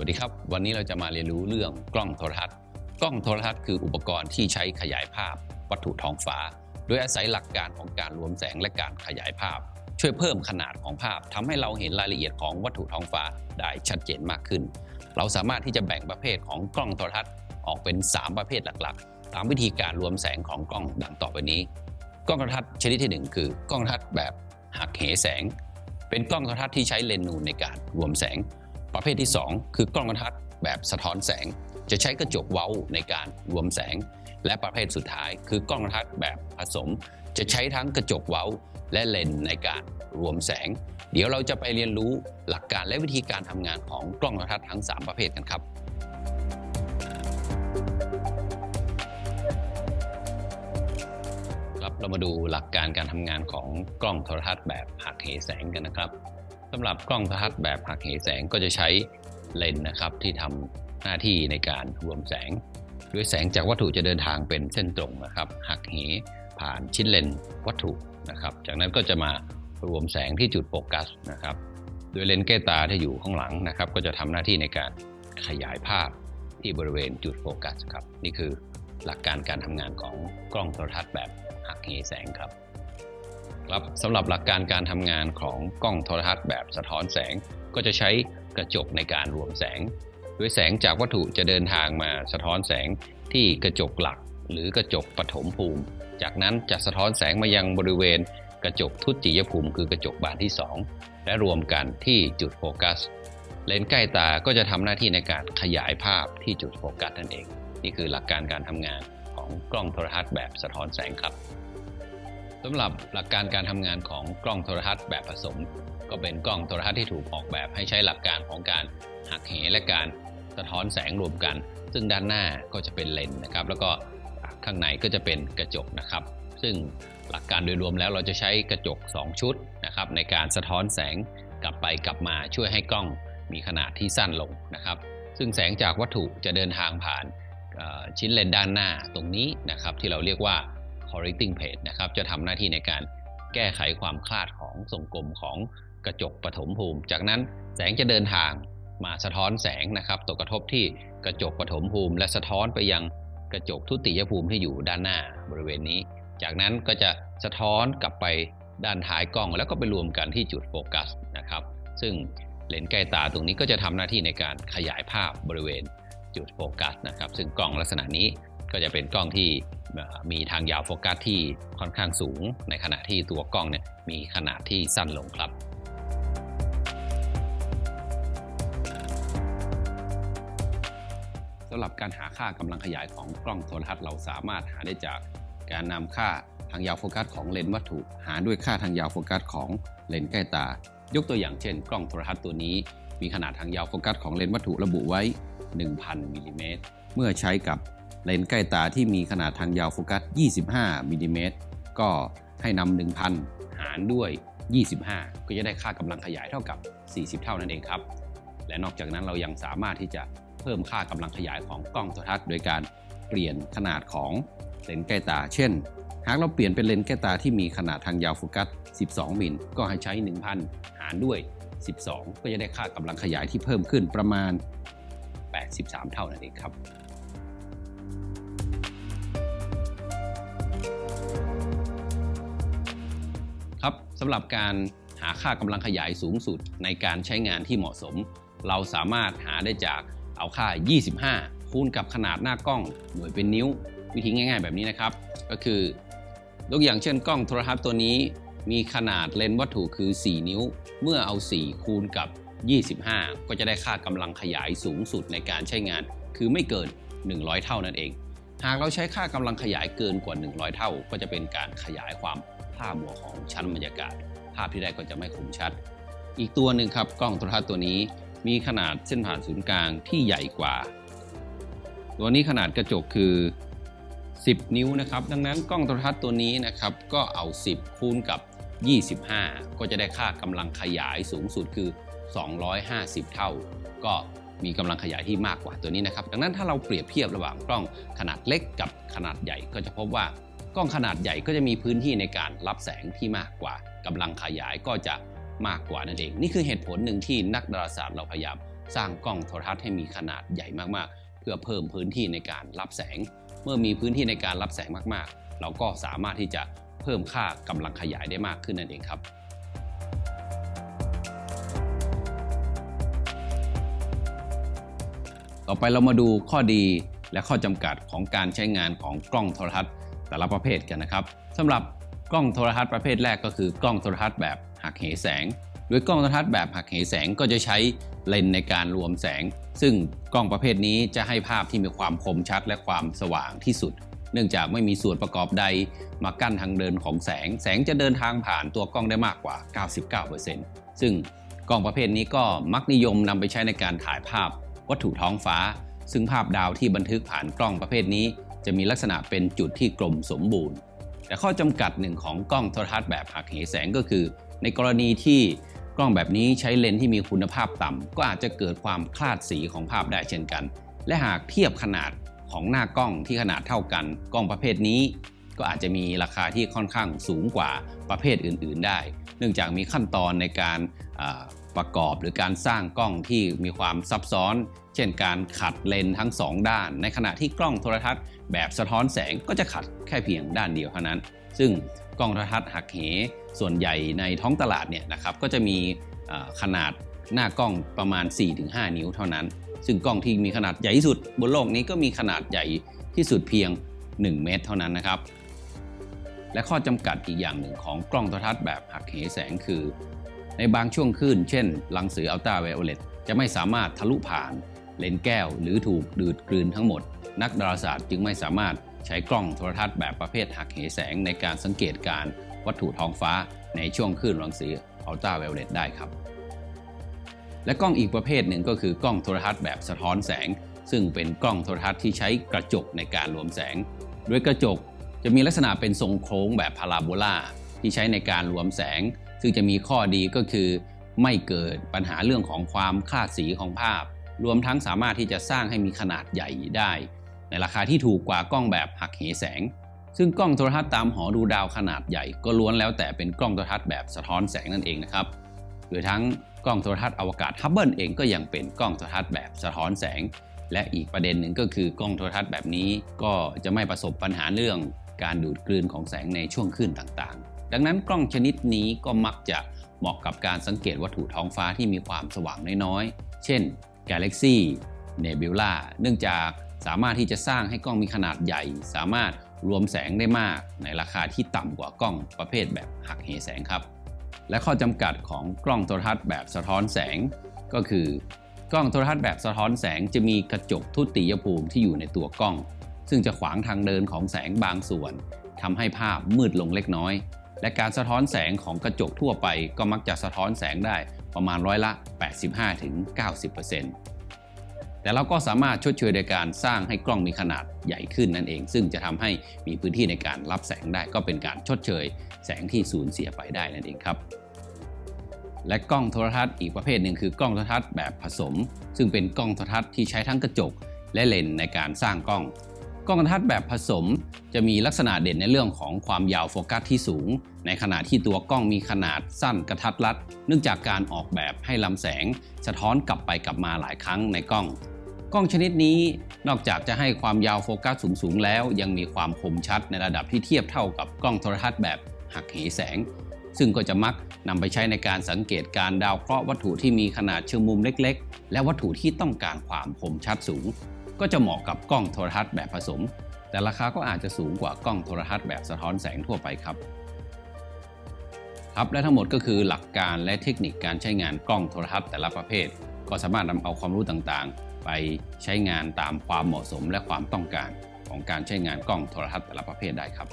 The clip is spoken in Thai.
วัสดีครับ วันนี้เราจะมาเรียนรู้เรื่องกล้องโทรทัศน์ กล้องโทรทัศน์คืออุปกรณ์ที่ใช้ขยายภาพ วัตถุท้องฟ้า โดยอาศัยหลักการของการรวมแสงและการขยายภาพ ช่วยเพิ่มขนาดของภาพทำให้เราเห็นรายละเอียดของวัตถุท้องฟ้าได้ชัดเจนมากขึ้น เราสามารถที่จะแบ่งประเภทของกล้องโทรทัศน์ออกเป็น 3 ประเภทหลักๆ ตามวิธีการรวมแสงของกล้องดังต่อไปนี้ กล้องโทรทัศน์ชนิดที่หนึ่งคือกล้องโทรทัศน์แบบหักเหแสง เป็นกล้องโทรทัศน์ที่ใช้เลนส์นูนในการรวมแสง ประเภทที่ 2 คือกล้องโทรทัศน์แบบสะท้อนแสง จะใช้กระจกเว้าในการรวมแสง และประเภทสุดท้าย คือกล้องโทรทัศน์แบบผสม จะใช้ทั้งกระจกเว้าและเลนส์ในการรวมแสง เดี๋ยวเราจะไปเรียนรู้หลักการและวิธีการทำงานของกล้องโทรทัศน์ทั้ง 3 ประเภทกันครับครับเรามาดูหลักการการทำงานของกล้องโทรทัศน์แบบหักเหแสงกันนะครับ สำหรับกล้องโทรทัศน์แบบหักเหแสงก็จะใช้เลนส์นะครับที่ทำหน้าที่ในการรวมแสงโดยแสงจากวัตถุจะเดินทางเป็นเส้นตรงนะครับหักเหผ่านชิ้นเลนส์วัตถุนะครับ จากนั้นก็จะมารวมแสงที่จุดโฟกัสนะครับ โดยเลนส์แก้ตาที่อยู่ข้างหลังนะครับ ก็จะทำหน้าที่ในการขยายภาพที่บริเวณจุดโฟกัสครับ นี่คือหลักการการทำงานของกล้องโทรทัศน์แบบหักเหแสงครับ ครับสำหรับหลักการการทำงานของกล้องโทรทัศน์แบบสะท้อนแสง ก็จะใช้กระจกในการรวมแสงโดยแสงจากวัตถุจะเดินทางมาสะท้อนแสงที่กระจกหลัก หรือกระจกปฐมภูมิ จากนั้นจะสะท้อนแสงมายังบริเวณ กระจกทุติยภูมิคือกระจกบานที่ 2 และรวมกันที่จุดโฟกัส เลนส์ใกล้ตาก็จะทำหน้าที่ในการขยายภาพที่จุดโฟกัสนั่นเอง นี่คือหลักการการทำงานของกล้องโทรทัศน์แบบสะท้อนแสงครับ สำหรับหลักการการทำงานของกล้องโทรทัศน์แบบผสม ก็เป็นกล้องโทรทัศน์ที่ถูกออกแบบให้ใช้หลักการของการหักเหและการสะท้อนแสงรวมกัน ซึ่งด้านหน้าก็จะเป็นเลนส์นะครับ แล้วก็ข้างในก็จะเป็นกระจกนะครับ ซึ่งหลักการโดยรวมแล้วเราจะใช้กระจก 2 ชุดนะครับในการสะท้อนแสงกลับไปกลับมาช่วยให้กล้องมีขนาดที่สั้นลงนะครับ ซึ่งแสงจากวัตถุจะเดินทางผ่านชิ้นเลนส์ด้านหน้าตรงนี้นะครับที่เราเรียกว่า correcting plate นะครับจะทำหน้าที่ในการแก้ไขความคลาดของทรงกลมของกระจกปฐมภูมิ จากนั้นแสงจะเดินทางมาสะท้อนแสงนะครับตกกระทบที่กระจกปฐมภูมิ และสะท้อนไปยังกระจกทุติยภูมิที่อยู่ด้านหน้าบริเวณนี้ จากนั้นก็จะสะท้อนกลับไปด้านท้ายกล้อง แล้วก็ไปรวมกันที่จุดโฟกัสนะครับ ซึ่งเลนส์ใกล้ตาตรงนี้ก็จะทำหน้าที่ในการขยายภาพบริเวณจุดโฟกัสนะครับ ซึ่งกล้องลักษณะนี้ก็จะเป็นกล้องที่ มีทางยาวโฟกัสที่ค่อนข้างสูง ในขณะที่ตัวกล้องเนี่ยมีขนาดที่สั้นลงครับสำหรับการหาค่ากำลังขยายของกล้องโทรทัศน์เราสามารถหาได้จากการนำค่าทางยาวโฟกัสของเลนส์วัตถุ หาด้วยค่าทางยาวโฟกัสของเลนส์ใกล้ตา ยกตัวอย่างเช่น กล้องโทรทัศน์ตัวนี้ มีขนาดทางยาวโฟกัสของเลนส์วัตถุระบุไว้ 1,000มิลลิเมตรเมื่อใช้กับ เลนส์ใกล้ตาที่มีขนาดทางยาวโฟกัส 25มิลลิเมตรก็ให้นำ1,000 หารด้วย 25 ก็จะได้ค่ากำลังขยายเท่ากับ 40 เท่านั่นเองครับ และนอกจากนั้นเรายังสามารถที่จะเพิ่มค่ากำลังขยายของกล้องโทรทัศน์ โดยการเปลี่ยนขนาดของเลนส์ใกล้ตา เช่น หากเราเปลี่ยนเป็นเลนส์ใกล้ตาที่มีขนาดทางยาวโฟกัส 12 มิล ก็ให้ใช้ 1,000 หารด้วย 12 ก็จะได้ค่ากำลังขยายที่เพิ่มขึ้นประมาณ 83 เท่านั่นเองครับ ครับสำหรับการหาค่ากำลังขยายสูงสุดในการใช้งานที่เหมาะสม เราสามารถหาได้จากเอาค่า 25 คูณกับขนาดหน้ากล้องหน่วยเป็นนิ้ว วิธีง่าย ๆ แบบนี้นะครับ ก็คือยกอย่างเช่นกล้องโทรทัศน์ตัวนี้ มีขนาดเลนส์วัตถุคือ 4 นิ้ว เมื่อเอา 4 คูณกับ 25 ก็จะได้ค่ากำลังขยายสูงสุดในการใช้งาน คือไม่เกิน 100 เท่านั่นเอง หากเราใช้ค่ากำลังขยายเกินกว่า 100 เท่า ก็จะเป็นการขยายความผ้ามัวของชั้นบรรยากาศ ภาพที่ได้ก็จะไม่คมชัด อีกตัวหนึ่งครับกล้องโทรทัศน์ตัวนี้ มีขนาดเส้นผ่านศูนย์กลางที่ใหญ่กว่า ตัวนี้ขนาดกระจกคือ 10 นิ้วนะครับ ดังนั้นกล้องโทรทัศน์ตัวนี้นะครับก็เอา 10 คูณกับ 25 ก็จะได้ค่ากำลังขยายสูงสุดคือ 250 เท่า ก็ มีกำลังขยายที่มากกว่าตัวนี้นะครับ ดังนั้นถ้าเราเปรียบเทียบระหว่างกล้องขนาดเล็กกับขนาดใหญ่ ก็จะพบว่ากล้องขนาดใหญ่ก็จะมีพื้นที่ในการรับแสงที่มากกว่ากำลังขยายก็จะมากกว่านั่นเอง นี่คือเหตุผลหนึ่งที่นักดาราศาสตร์เราพยายามสร้างกล้องโทรทัศน์ให้มีขนาดใหญ่มากๆ เพื่อเพิ่มพื้นที่ในการรับแสง เมื่อมีพื้นที่ในการรับแสงมากๆ เราก็สามารถที่จะเพิ่มค่ากำลังขยายได้มากขึ้นนั่นเองครับ ต่อไปเรามาดูข้อดีและข้อจำกัดของการใช้งานของกล้องโทรทัศน์ แต่ละประเภทกันนะครับสำหรับกล้องโทรทัศน์ประเภทแรกก็คือกล้องโทรทัศน์แบบหักเหแสง โดยกล้องโทรทัศน์แบบหักเหแสงก็จะใช้เลนในการรวมแสง ซึ่งกล้องประเภทนี้จะให้ภาพที่มีความคมชัดและความสว่างที่สุด เนื่องจากไม่มีส่วนประกอบใดมากั้นทางเดินของแสง แสงจะเดินทางผ่านตัวกล้องได้มากกว่า 99%ซึ่งกล้องประเภทนี้ก็มักนิยมนำไปใช้ในการถ่ายภาพ วัตถุท้องฟ้า ซึ่งภาพดาวที่บันทึกผ่านกล้องประเภทนี้ จะมีลักษณะเป็นจุดที่กลมสมบูรณ์ แต่ข้อจำกัดหนึ่งของกล้องโทรทัศน์แบบหักเหแสงก็คือ ในกรณีที่กล้องแบบนี้ใช้เลนส์ที่มีคุณภาพต่ำก็อาจจะเกิดความคลาดสีของภาพได้เช่นกัน และหากเทียบขนาดของหน้ากล้องที่ขนาดเท่ากัน กล้องประเภทนี้ก็อาจจะมีราคาที่ค่อนข้างสูงกว่าประเภทอื่น ๆ ได้ เนื่องจากมีขั้นตอนในการประกอบหรือการสร้างกล้องที่มีความซับซ้อน เช่นการขัดเลนทั้งสองด้าน ในขณะที่กล้องโทรทัศน์แบบสะท้อนแสงก็จะขัดแค่เพียงด้านเดียวเท่านั้น ซึ่งกล้องโทรทัศน์หักเหส่วนใหญ่ในท้องตลาดเนี่ยนะครับก็จะมีขนาดหน้ากล้องประมาณ 4-5 นิ้วเท่านั้น ซึ่งกล้องที่มีขนาดใหญ่ที่สุดบนโลกนี้ก็มีขนาดใหญ่ที่สุดเพียง 1 เมตรเท่านั้นนะครับ และข้อจำกัดอีกอย่างหนึ่งของกล้องโทรทัศน์แบบหักเหแสงคือ ในบางช่วงคลื่น เช่น รังสีอัลตราไวโอเลตจะไม่สามารถทะลุผ่านเลนส์แก้ว หรือถูกดูดกลืนทั้งหมด นักดาราศาสตร์จึงไม่สามารถใช้กล้องโทรทัศน์แบบประเภทหักเหแสงในการสังเกตการวัตถุท้องฟ้าในช่วงคลื่นรังสีอัลตราไวโอเลตได้ครับ และกล้องอีกประเภทหนึ่งก็คือกล้องโทรทัศน์แบบสะท้อนแสง ซึ่งเป็นกล้องโทรทัศน์ที่ใช้กระจกในการรวมแสงโดยกระจกจะมีลักษณะเป็นทรงโค้งแบบพาราโบลาที่ใช้ในการรวมแสง ซึ่งจะมีข้อดีก็คือ ไม่เกิดปัญหาเรื่องของความคลาดสีของภาพ รวมทั้งสามารถที่จะสร้างให้มีขนาดใหญ่ได้ ในราคาที่ถูกกว่ากล้องแบบหักเหแสง ซึ่งกล้องโทรทัศน์ตามหอดูดาวขนาดใหญ่ ก็ล้วนแล้วแต่เป็นกล้องโทรทัศน์แบบสะท้อนแสงนั่นเองนะครับโดยทั้งกล้องโทรทัศน์อวกาศฮับเบิลเองก็ยังเป็นกล้องโทรทัศน์แบบสะท้อนแสง และอีกประเด็นหนึ่งก็คือกล้องโทรทัศน์แบบนี้ ก็จะไม่ประสบปัญหาเรื่องการดูดกลืนของแสงในช่วงคลื่นต่างๆ ดังนั้นกล้องชนิดนี้ก็มักจะเหมาะกับการสังเกตวัตถุท้องฟ้าที่มีความสว่างน้อยๆ เช่น Galaxy Nebula เนื่องจากสามารถที่จะสร้างให้กล้องมีขนาดใหญ่ สามารถรวมแสงได้มากในราคาที่ต่ำกว่ากล้องประเภทแบบหักเหแสงครับ และข้อจำกัดของกล้องโทรทัศน์แบบสะท้อนแสง ก็คือกล้องโทรทัศน์แบบสะท้อนแสงจะมีกระจกทุติยภูมิที่อยู่ในตัวกล้อง ซึ่งจะขวางทางเดินของแสงบางส่วนทำให้ภาพมืดลงเล็กน้อย และการสะท้อนแสงของกระจกทั่วไปก็มักจะสะท้อนแสงได้ประมาณร้อยละ 85-90%แต่เราก็สามารถชดเชยโดยการสร้างให้กล้องมีขนาดใหญ่ขึ้นนั่นเอง ซึ่งจะทำให้มีพื้นที่ในการรับแสงได้ ก็เป็นการชดเชยแสงที่สูญเสียไปได้นั่นเองครับและกล้องโทรทัศน์อีกประเภทหนึ่งคือกล้องโทรทัศน์แบบผสม ซึ่งเป็นกล้องโทรทัศน์ที่ใช้ทั้งกระจกและเลนในการสร้างกล้อง กล้องโทรทัศน์แบบผสม จะมีลักษณะเด่นในเรื่องของความยาวโฟกัสที่สูง ในขณะที่ตัวกล้องมีขนาดสั้นกระทัดรัด เนื่องจากการออกแบบให้ลำแสง สะท้อนกลับไปกลับมาหลายครั้งในกล้อง กล้องชนิดนี้นอกจากจะให้ความยาวโฟกัสสูงๆแล้ว ยังมีความคมชัดในระดับที่เทียบเท่ากับกล้องโทรทัศน์แบบหักเหแสง ซึ่งก็จะมักนำไปใช้ในการสังเกตการดาวเคราะห์วัตถุที่มีขนาดเชิงมุมเล็ก ๆ และวัตถุที่ต้องการความคมชัดสูง ก็จะเหมาะกับกล้องโทรทัศน์แบบผสม แต่ราคาก็อาจจะสูงกว่ากล้องโทรทัศน์แบบสะท้อนแสงทั่วไปครับ ครับและทั้งหมดก็คือหลักการและเทคนิคการใช้งานกล้องโทรทัศน์แต่ละประเภท ก็สามารถนำเอาความรู้ต่างๆ ไปใช้งานตามความเหมาะสมและความต้องการของการใช้งานกล้องโทรทัศน์แต่ละประเภทได้ครับ